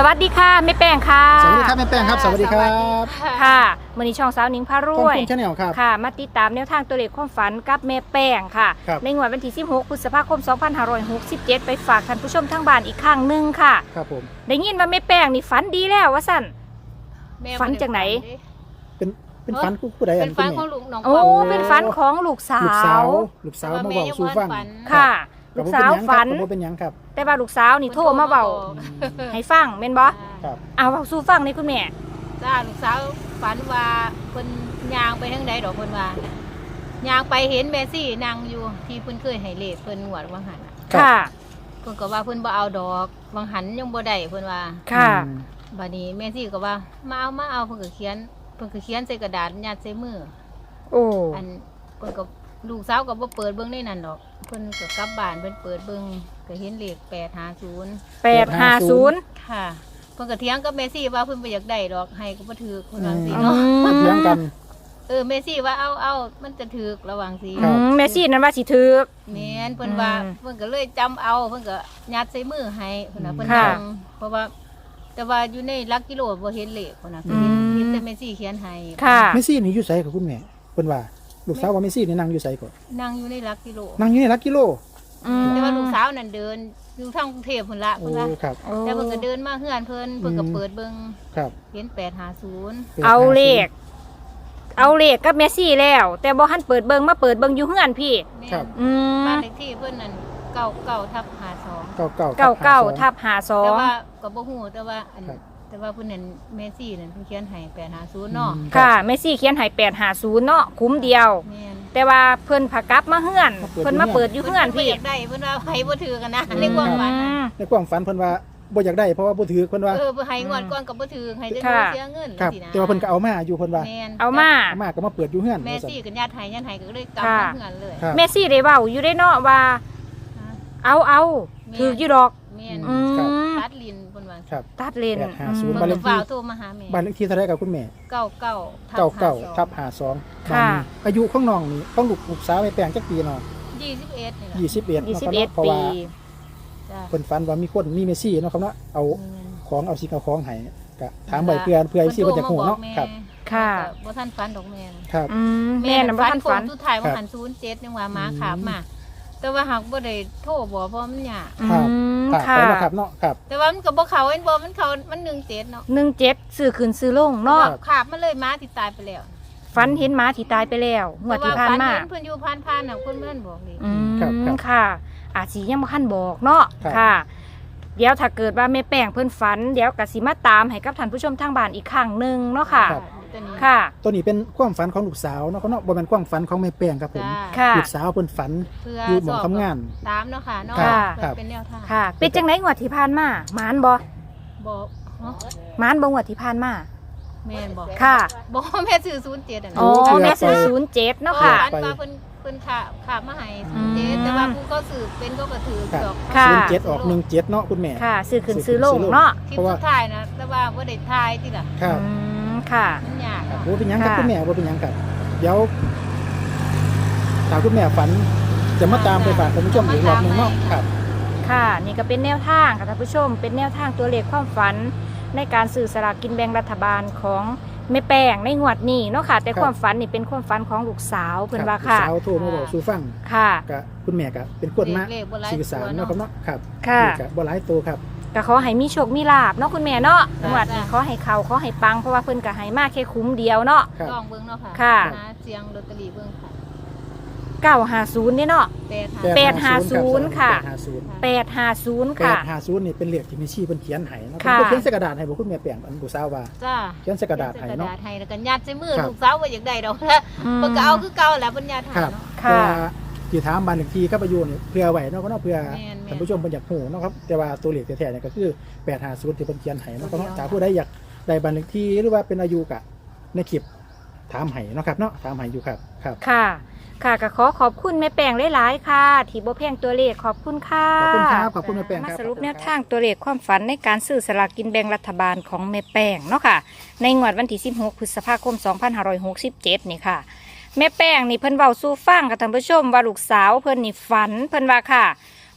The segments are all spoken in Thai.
สวัสดีค่ะแม่แป้งค่ะสวัสดีครับแม่แป้งครับ สวัสดีครับค่ะมือนี้ช่องสาวหนิงพารกล้องวยคุณชาแนลครับค่ะ มาติดตามแนวทางตัวเลขความฝันกับแม่แป้งค่ะครับในงวดวันที่ 16พฤษภาคม 2567 ไปฝากท่านผู้ชมทั้งบ้านอีกครั้งหนึ่งค่ะครับผมได้ยินว่าแม่แป้งนี่ฝันดีแล้วว่าสั่นแม่ฝันจากไหนเป็นเป็นฟันผู้ผู้ใดอัเป็นนคุฝัณนของแม่ลูกน้องโอ้ปอมเป็นฝันของลูกสาลูกสาววลูกสาวมาบอกสู่ฟังแต่ว่าแม่ยังบ่ทันฝันค่ะครับ ลูกสาวฝันบ่เป็นหยังครับ แต่ว่าลูกสาวนี่โทรมาเบาอืมให้ฟังแม่นบ่ครับ เอาเว้าสู่ฟังนี่คุณแม่ จ้าลูกสาวฝันว่าเพิ่นย่างไปทางใดดอกเพิ่นว่าย่างไปเห็นแม่ซี่นั่งอยู่ที่เพิ่นเคยให้เลขเพิ่นงวดวังหันน่ะครับ ค่ะ เพิ่นก็ว่าเพิ่นบ่เอาดอกวังหันยังบ่ได้เพิ่นว่าค่ะ อืมบัดนี้แม่ซี่ก็ว่ามาเอามาเอาเพิ่นก็เขียนเพิ่นก็เขียนใส่กระดาษยัดใส่มือ โอ้ อันเพิ่นก็ ลูกสาวก็บ่เปิดเบิ่งในนั้นดอกเพิ่นก็กลับบ้านเพิ่นเปิดเบิ่งก็เห็นเลข850 850ค่ะเพิ่นก็เถียงกับแม่ซี่ว่าเพิ่นบ่อยากได้ดอกให้ก็บ่ถือคนว่าสิอืเนาะมเถียงกัน เออแม่ซี่ว่าเอาเอามันจะถือระหว่างสิครัอืบมแม่ซี่นั้นว่าสิถึกแม่นเพิ่นว่าอืมเพิ่นก็เลยจำเอาเพิ่นก็ยัดใส่มือให้เพิ่นน่ะเพิ่นค่ะนั่งเพราะว่า แต่ว่าอยู่ในหลักกิโลบ่เห็นเลขเพิ่นน่ะอืมเห็นแต่แม่ซี่เขียนให้ค่ะเมสซี่นี่อยู่ไสกับคุณแม่เพิ่นว่า ลูกสาวว่าเมสซี่นี่นั่งอยู่ไสก่อนนั่งอยู่ในหลักกิโล นั่งอยู่ในหลักกิโลอืมแต่ว่าลูกสาวนั่นเดินอยู่ทางกรุงเทพพุ่นละโอ้เพิ่นว่าครับโอ้แต่เพิ่นก็เดินมาเฮือนเพิ่นเพิ่นก็อืม เปิดเบิ่งครับเห็น850เอาเลข เอาเลขกับแมสซี่แล้ว แต่บ่หันเปิดเบิงมาเปิดเบิงอยู่เฮือนพี่ แม่ครับนอืมบ้านเลขที่เพิ่นนั่น99ทับ52เก้าเก้าเก้าเก้าทับหาสอแต่งว่าก็บ่ฮู้แต่ว่าอันครับ แต่ว่าเพิ่นนั่นเมซี่นั่นเพิ่นเขียนให้850เนาะอืม ค่ะแมสซี่เขียนให้แปดหาศูนย์เนาะคุ้มเดียว แม่นแต่ว่าเพิ่นผักกลับมาเฮือน เพิ่นมาเปิดอยู่เฮือนเพิ่นพี่อยากได้เพิ่นว่าให้บ่ถือกันนะในความฝันอืน่ะมในความฝันเพิ่นว่าบ่อยากได้เพราะว่าบ่ถือเพิ่นว่า เออบ่ให้งวดก่อนก็บ่ถือให้ได้ค่ะ เสียเงินครับ สินะแต่ว่าเพิ่นก็เอามาอยู่เพิ่นว่าแม่นเอามา เอามาก็มาเปิดอยู่เฮือนแม่ว่าซั่นซี่ก็ญาติให้ญาติให้ก็เลยกลับค่ะมาเฮือนเลยครับ แมสซี่ได้เว้าอยู่ได้เนาะว่า เอาเอาแม่นถืออยู่ดอก แม่น อืม ตัดลินเพิ่นว่าครับตัดเลนแปดห้าศูอืนย์มบ้านเลเพิ่ขนที่ก็ฝากโทรมาหาแม่บ้านเลขที่เท่าไหร่กับคุณแม่99เก้าเก้าทับ52หาสองค่ะ อายุของน้องนี่ต้องลูกลูกสาวไปแปลงจักปีเนาะ21นี่ล่ะยี่สิบเอ็ดยี่เนาะสิครับบเอ็ดเนาะเพราะปี ว่าจ้ะเพิ่นฝันว่ามีคนมีเมสซี่เนาะครับเนาะเอาแม่นของเอาสิ่งเอาของให้ก็ถามบ่อยเพื่อนเพื่อสิเพิ่นจะฮู้เนาะครับ ค่ะบ่ทันฝันดอกแม่ครับ อืมแม่น่ะบ่ทันฝัน สุดท้ายครัว่าบหัน07ยังว่ามาอืมขาบมา แต่ว่าหากบ่ได้โทรบอกเพราะมันยากครับอืมครับค่ะไปแล้วครับเนาะครับ แต่ว่ามันก็บ่เข้าเห็นบ่มันเข้ามัน17เนาะหนึ่งเจ็ดซื้อขึ้นซื้อลงเนาะครับ ขาบมันเลยมาที่ตายไปแล้วฝันเห็นหมาที่ตายไปแล้วงวดที่ผ่านมา แต่ว่ฝัเห็เพิ่นอยู่ผ่านๆน่ะคนเพิ่นบอกนี่อืมครับครับค่ะ อาจสิยังบ่ทันบอกเนาะครับ ค่ะ เดี๋ยวถ้าเกิดว่าแม่แป้งเพิ่นฝัน เดี๋ยวกสิมาตามให้กับท่านผู้ชมทางบ้านอีกครั้งหนึ่งเนาะค่ะ ครับ ตัวนี้ค่ะ ตัวนี้เป็นความฝันของลูกสาวเนาะครับเนาะบ่แม่นความฝันของแม่แป้งครับผมจ้าค่ะ ลูกสาวเพิ่นฝันเพื่ออยู่หมองสอบทำงาน ตามเนาะค่ะเนาะครับ เพื่อครับเป็นแนวทางค่ะเป็นจังไดงวดที่ผ่านมาหมานบ่บอกเนาะหมานบ่งวดที่ผ่านมาแม่นบอกค่ะบอกว่าแม่ซื้อ07อะนะอ๋อโอ้แม่ซื้อเกือบไปศูนย์เจ็ดเนาะค่ะฝันว่าเพิ่นเพิ่นขาบขาบมาให้อืม07แต่ว่าผู้ก็สืบเป็นก็กระถือครับดอกค่ะ ศูนย์เจ็ดออกหนึ่งเจ็ดเนาะคุณแม่ ค่ะซื้อขึ้นซื้อลงเนาะ คลิปเพราะว่า สุดท้ายนะแต่ว่าบ่ได้ทายติล่ะ ครับ อืม ค่ะ มันยากครับเนาะโอ้เป็นหยังครับค่ะ คุณแม่ว่าเป็นหยังครับเดี๋ยวถามคุณแม่ฝัน จะมาตามไปฝากคุณผู้ชมอีกรอบหนึงเนาะครับ ค่ะ นี่ก็เป็นแนวทางค่ะท่านผู้ชม เป็นแนวทางตัวเลขความฝัน ในการสื่อสลากกินแบ่งรัฐบาลของแม่แป้งในงวดนี้เนาะค่ะ แต่ครับ ความฝันนี่เป็นความฝันของลูกสาวเพิ่นว่ารับค่ะลูกสาวโทรมาบอกสู่ฟังค่ะ กับคุณแม่กับเป็นคนมาเลขบ่หลายสื่อสารตัวเนาะเนาะครับเนาะครับค่ะ นี่กับบ่หลายตัวครับ ก็ขอให้มีโชคมีลาบเนาะคุณแม่เนาะครับงวดนี้ขอให้เขาขอให้ปังเพราะว่าเพิ่นก็ให้มาแค่คุ้มเดียวเนาะ ครับ ลองเบิ่งเนาะค่ะค่ะ หาเสียงลอตเตอรี่เบิ่งค่ะ950นี่เนาะ แปดแปหาด850ค่ะ 850 850แปค่ะดห้าศูนย์นี่เป็นเลขที่มีชีเพิ่นเขียนให้เนาะค่ะ เพิ่นเขียนใส่กระดาษให้บ่คุณแม่แป้งอันผู้สาวว่าจ้าเขียนใส่กระดาษให้กระเนาะดาษให้แล้วก็ยัดใส่มือครับ ลูกสาวว่าอยากได้ดอกนะเพิ่นก็เอาคือเก่าแหล้วเพิ่นยัดให้ครับเนาะ ค่ะ แต่ว่า ที่ถามบ้านเลขที่กับอายุนี่เพื่อไว้เนาะก็เนาะเพื่อแม่นๆ ท่านผู้ชมเพิ่นอยากฮู้เนาะครับแต่ว่าตัวเลขแท้ๆเนี่ยก็คือ850ที่เพิ่นเขียนให้เนาะก็เนาะตัวเดียวถ้าผู้ใดอยากได้บ้านเลขที่หรือว่าเป็นอายุก็ในคลิปถามให้เนาะครับเนาะถามให้อยู่ครับครับค่ะ ค่ะก็ขอขอบคุณแม่แป้งหลายๆค่ะ ที่บ่แพงตัวเลขขอบคุณค่ะ ขอบคุณครับขอบคุณแม่แป้งมาครับ สรุปแนวทางตัวเลขความฝันในการซื้อสลากกินแบ่งรัฐบาลของแม่แป้งเนาะค่ะ ในงวดวันที่ 16 พฤษภาคม 2567 นี่ค่ะ แม่แป้งนี่เพิ่นเว้าสู่ฟังกับท่านผู้ชมว่าลูกสาวเพิ่นนี่ฝันเพิ่นว่าค่ะ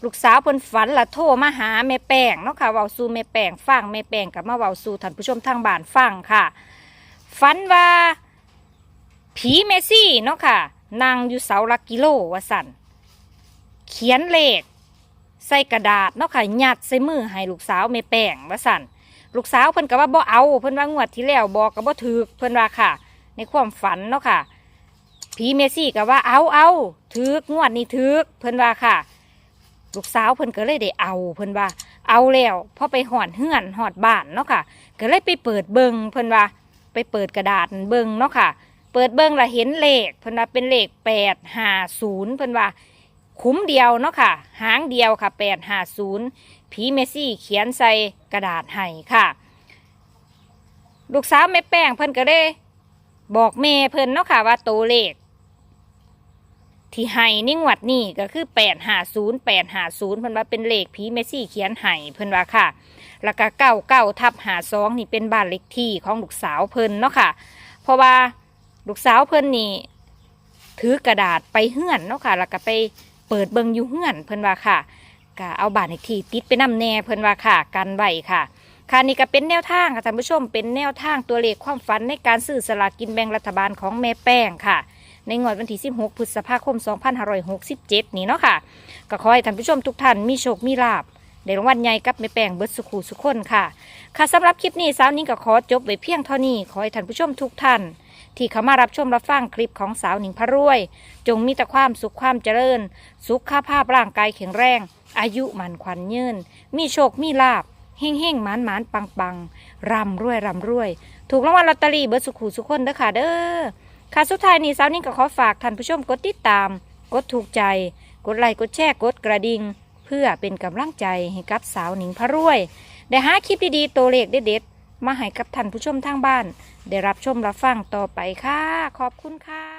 ลูกสาวเพิ่นฝันละโทรมาหาแม่แป้งเนาะค่ะเว้าสู่แม่แป้งฟังแม่แป้งกับมาเว้าสู่ท่านผู้ชมทางบ้านฟังค่ะฝันว่า ผีเมซี่เนาะค่ะนั่งอยู่เสาลักกิโลว่าสั่นเขียนเลขใส่กระดาษเนาะค่ะยัดใส่มือให้ลูกสาวแม่แป้งว่าสั่นลูกสาวเพิ่นก็ว่าบ่เอาเพิ่นว่างวดที่แล้วบอกก็บ่ถูกเพิ่นว่าค่ะ ในความฝันเนาะค่ะ ผีเมซี่ก็ว่าเอาเอาถูกงวดนี้ถูกเพิ่นว่าค่ะ ลูกสาวเพิ่นก็เลยได้เอาเพิ่นว่า เอาแล้วพอไปหอดเฮือนหอดบ้านเนาะค่ะ ก็เลยไปเปิดเบิงเพิ่นว่า ไปเปิดกระดาษเบิงเนาะค่ะ เปิดเบิงละเห็นเลขเพิ่นว่าเป็นเลขแปดห้าศูนย์เพิ่นว่าคุ้มเดียวเนาะค่ะ หางเดียวค่ะแปดห้าศูนย์ผีเมซี่เขียนใส่กระดาษให้ค่ะ ลูกสาวแม่แป้งเพิ่นก็เลยบอกแม่เพิ่นเนาะค่ะว่าตัวเลข ที่ให้นี่งวัดนี่ก็คือแปดหาศูนย์แปดหาศูนย์เพิ่นว่าเป็นเลขผีเมซี่เขียนให้เพิ่นว่าค่ะ แล้วก็เก้าเก้าทับหาสองนี่เป็นบ้านเล็กที่ของลูกสาวเพิ่นเนาะค่ะ เพราะว่าลูกสาวเพิ่นนี่ถือกระดาษไปเฮือนเนาะค่ะ แล้วก็ไปเปิดเบิงอยู่เฮือนเพิ่นว่าค่ะก็เอาบ้านเลขที่ติดไปนำแน่เพิ่นว่าค่ะ กันไว้ค่ะค่ะนี่ก็เป็นแนวทางค่ะท่านผู้ชมเป็นแนวทางตัวเลขความฝันในการซื้อสลากกินแบ่งรัฐบาลของแม่แป้งค่ะ ในงวดวันที่ 16 พฤษภาคม 2567 นี้เนาะค่ะ ก็ขอให้ท่านผู้ชมทุกท่านมีโชค มีลาบในรางวัลใหญ่กับแม่แป้งเบิดสุขูสุขคนค่ะ ค่ะสำหรับคลิปนี้สาวนิ้งก็ขอจบไว้เพียงเท่านี้ ขอให้ท่านผู้ชมทุกท่าน ที่เข้ามารับชมรับฟังคลิปของสาวหนิงพระรวย จงมีแต่ความสุขความเจริญ สุขภาพร่างกายแข็งแรง อายุมันขวัญยืน มีโชคมีลาบเฮ่งเฮ่งหมานหมานปังปังร่ำรวยร่ำรวย ถูกรางวัลลอตเตอรี่เบิดสุขูสุขคนเด้อค่ะเด้อ ค่ะสุดท้ายนี้สาวนิ่งก็ขอฝากท่านผู้ชมกดติดตาม กดถูกใจ กดไลค์กดแชร์กดกระดิ่งเพื่อเป็นกำลังใจให้กับสาวหนิงพระรวย ได้หาคลิปดีๆตัวเลขเด็ดๆมาให้กับท่านผู้ชมทางบ้าน ได้รับชมรับฟังต่อไปค่ะ ขอบคุณค่ะ